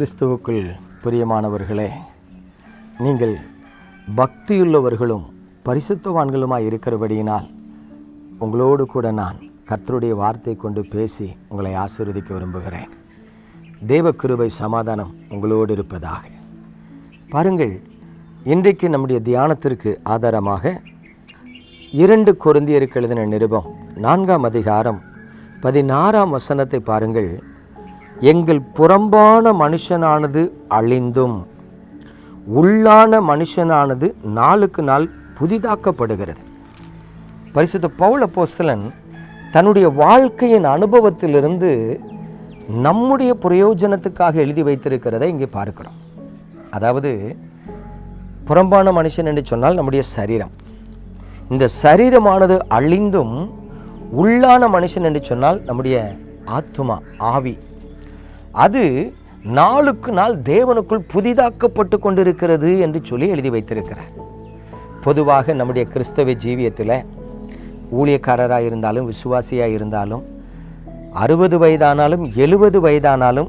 கிறிஸ்துவுக்குள் பிரியமானவர்களே நீங்கள் பக்தியுள்ளவர்களும் பரிசுத்தவான்களுமாய் இருக்கிறபடியினால் உங்களோடு கூட நான் கர்த்தருடைய வார்த்தை கொண்டு பேசி உங்களை ஆசீர்வதிக்க விரும்புகிறேன். தேவ கிருபை சமாதானம் உங்களோடு இருப்பதாக. பாருங்கள் இன்றைக்கு நம்முடைய தியானத்திற்கு ஆதாரமாக இரண்டு கொருந்தியருக்கு எழுதின நிருபம் நான்காம் அதிகாரம் பதினாறாம் வசனத்தை பாருங்கள். எங்கள் புறம்பான மனுஷனானது அழிந்தும் உள்ளான மனுஷனானது நாளுக்கு நாள் புதிதாக்கப்படுகிறது. பரிசுத்த பவுல போஸ்தலன் தன்னுடைய வாழ்க்கையின் அனுபவத்திலிருந்து நம்முடைய பிரயோஜனத்துக்காக எழுதி வைத்திருக்கிறதை இங்கே பார்க்கிறோம். அதாவது புறம்பான மனுஷன் என்று சொன்னால் நம்முடைய சரீரம். இந்த சரீரமானது அழிந்தும் உள்ளான மனுஷன் என்று சொன்னால் நம்முடைய ஆத்மா ஆவி. அது நாளுக்கு நாள் தேவனுக்குள் புதிதாக்கப்பட்டு கொண்டிருக்கிறது என்று சொல்லி எழுதி வைத்திருக்கிறார். பொதுவாக நம்முடைய கிறிஸ்தவ ஜீவியத்தில் ஊழியக்காரராக இருந்தாலும் விசுவாசியாக இருந்தாலும் அறுபது வயதானாலும் எழுபது வயதானாலும்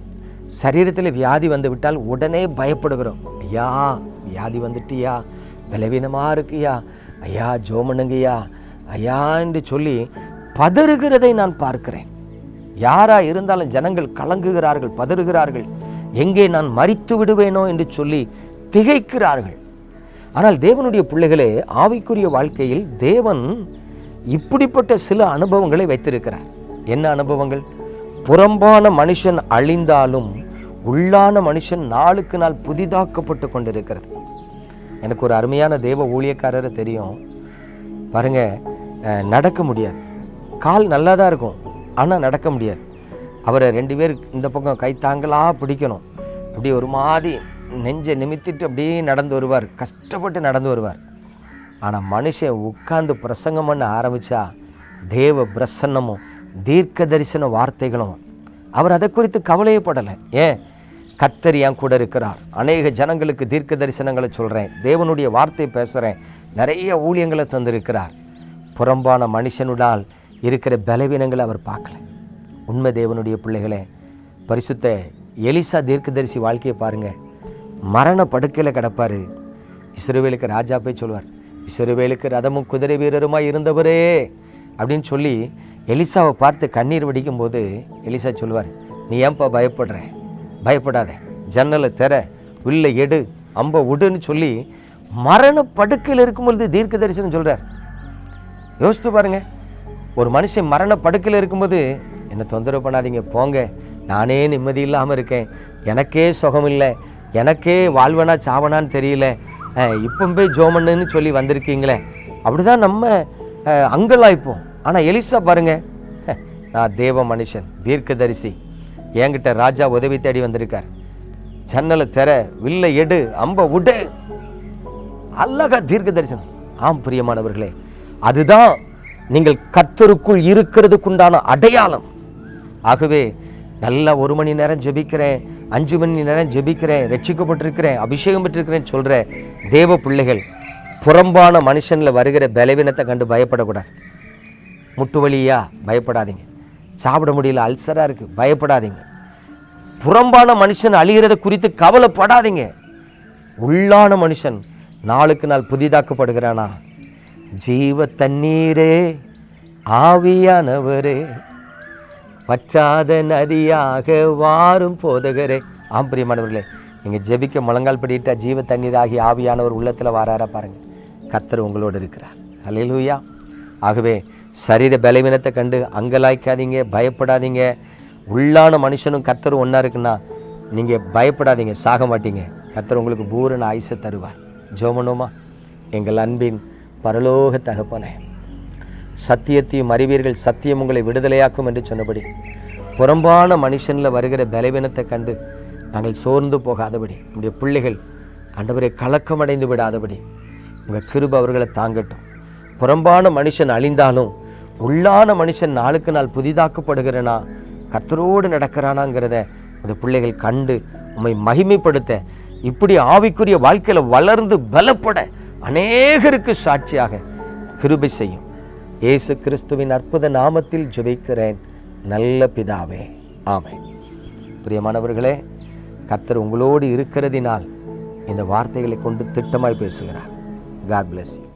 சரீரத்தில் வியாதி வந்துவிட்டால் உடனே பயப்படுகிறோம். ஐயா வியாதி வந்துட்டியா? பலவீனமாக இருக்குயா? ஐயா ஜோமனுங்கய்யா ஐயா என்று சொல்லி பதறுகிறதை நான் பார்க்கிறேன். யாராக இருந்தாலும் ஜனங்கள் கலங்குகிறார்கள் பதறுகிறார்கள். எங்கே நான் மறித்து விடுவேனோ என்று சொல்லி திகைக்கிறார்கள். ஆனால் தேவனுடைய பிள்ளைகளே ஆவிக்குரிய வாழ்க்கையில் தேவன் இப்படிப்பட்ட சில அனுபவங்களை வைத்திருக்கிறார். என்ன அனுபவங்கள்? புறம்பான மனுஷன் அழிந்தாலும் உள்ளான மனுஷன் நாளுக்கு நாள் புதிதாக்கப்பட்டு கொண்டிருக்கிறது. எனக்கு ஒரு அருமையான தேவ ஊழியக்காரரை தெரியும். பாருங்க நடக்க முடியாது. கால் நல்லா தான் இருக்கும். ஆனால் நடக்க முடியாது. அவரை ரெண்டு பேர் இந்த பக்கம் கை தாங்களா பிடிக்கணும். அப்படியே ஒரு மாதிரி நெஞ்சை நிமித்திட்டு அப்படியே நடந்து வருவார். கஷ்டப்பட்டு நடந்து வருவார். ஆனால் மனுஷன் உட்கார்ந்து பிரசங்கம் பண்ண ஆரம்பித்தா தேவ பிரசன்னமும் தீர்க்க தரிசன வார்த்தைகளும். அவர் அதை குறித்து கவலையப்படலை ஏன்? கத்தர் என் கூட இருக்கிறார். அநேக ஜனங்களுக்கு தீர்க்க தரிசனங்களை சொல்கிறேன் தேவனுடைய வார்த்தை பேசுகிறேன் நிறைய ஊழியங்களை தந்திருக்கிறார். புறம்பான மனுஷனுடால் இருக்கிற பலவீனங்களை அவர் பார்க்கல. உண்மை தேவனுடைய பிள்ளைகளை பரிசுத்த எலிசா தீர்க்கதரிசி வாழ்க்கையை பாருங்கள் மரண படுக்கையில் கிடப்பார். இஸ்ரவேலுக்கு ராஜா போய் சொல்லுவார் இஸ்ரவேலுக்கு ரதமும் குதிரை வீரருமாய் இருந்தவரே அப்படின்னு சொல்லி எலிசாவை பார்த்து கண்ணீர் வடிக்கும் போது எலிசா சொல்லுவார் நீ ஏன்பா பயப்படுற? பயப்படாத. ஜன்னலை தர உள்ள எடு அம்ப உடுன்னு சொல்லி மரண படுக்கையில் இருக்கும்பொழுது தீர்க்க தரிசனம் சொல்கிறார் யோசித்து பாருங்கள் ஒரு மனுஷன் மரண படுக்கையில் இருக்கும்போது என்னை தொந்தரவு பண்ணாதீங்க போங்க. நானே நிம்மதி இல்லாமல் இருக்கேன். எனக்கே சுகம் இல்லை. எனக்கே வாழ்வனா சாவனான்னு தெரியல. இப்போ போய் ஜோமன்னு சொல்லி வந்திருக்கீங்களே. அப்படிதான் நம்ம அங்கலாய்ப்போம். ஆனால் எலிசா பாருங்கள் நான் தேவ மனுஷன் தீர்க்கதரிசி. என்கிட்ட ராஜா உதவி தேடி வந்திருக்கார். ஜன்னலை தெர வில்லை எடு அம்ப உடு. அழகா தீர்க்க தரிசனம் ஆம் பிரியமானவர்களே. அதுதான் நீங்கள் கர்த்தருக்குள் இருக்கிறதுக்குண்டான அடையாளம். ஆகவே நல்லா ஒரு மணி நேரம் ஜெபிக்கிறேன் அஞ்சு மணி நேரம் ஜெபிக்கிறேன் ரட்சிக்கப்பட்டிருக்கிறேன் அபிஷேகம் பெற்றிருக்கிறேன் சொல்கிற தேவ பிள்ளைகள் புறம்பான மனுஷனில் வருகிற பலவீனத்தை கண்டு பயப்படக்கூடாது. முட்டு வலியா? பயப்படாதீங்க. சாப்பிட முடியல அல்சராக இருக்குது பயப்படாதீங்க. புறம்பான மனுஷன் அழிகிறத குறித்து கவலைப்படாதீங்க. உள்ளான மனுஷன் நாளுக்கு நாள் புதிதாக்கப்படுகிறானா? ஜீவ தண்ணீரே ஆவியானவரே. பச்சாத நதியாக வாரும் போதகரே. ஆம் பிரியமானவர்களே நீங்கள் ஜெபிக்க முழங்கால் படிட்டா ஜீவ தண்ணீராகி ஆவியானவர் உள்ளத்தில் வாராரா பாருங்கள் கத்தர் உங்களோடு இருக்கிறார். அலையிலூயா ஆகவே சரீர பலவீனத்தை கண்டு அங்கலாய்க்காதீங்க பயப்படாதீங்க. உள்ளான மனுஷனும் கத்தரும் ஒன்றா இருக்குன்னா நீங்கள் பயப்படாதீங்க சாக மாட்டீங்க. கத்தர் உங்களுக்கு பூரண ஆயுசை தருவார். ஜோமனோமா எங்கள் அன்பின் பரலோக தகப்பனே சத்தியத்தையும் அறிவீர்கள் சத்தியம் உங்களை விடுதலையாக்கும் என்று சொன்னபடி புறம்பான மனுஷனில் வருகிற பலவீனத்தை கண்டு நாங்கள் சோர்ந்து போகாதபடி நம்முடைய பிள்ளைகள் ஆண்டவரை கலக்கமடைந்து விடாதபடி உங்கள் கிருப அவர்களை தாங்கட்டும். புறம்பான மனுஷன் அழிந்தாலும் உள்ளான மனுஷன் நாளுக்கு நாள் புதிதாக்கப்படுகிறனா கத்தரோடு நடக்கிறானாங்கிறத அந்த பிள்ளைகள் கண்டு உண்மை மகிமைப்படுத்த இப்படி ஆவிக்குரிய வாழ்க்கையில் வளர்ந்து பலப்பட அநேகருக்கு சாட்சியாக கிருபை செய்யும். இயேசு கிறிஸ்துவின் அற்புத நாமத்தில் ஜெபிக்கிறேன். நல்ல பிதாவே ஆமை பிரியமானவர்களே கர்த்தர் உங்களோடு இருக்கிறதினால் இந்த வார்த்தைகளை கொண்டு திட்டமாய் பேசுகிறார். God bless you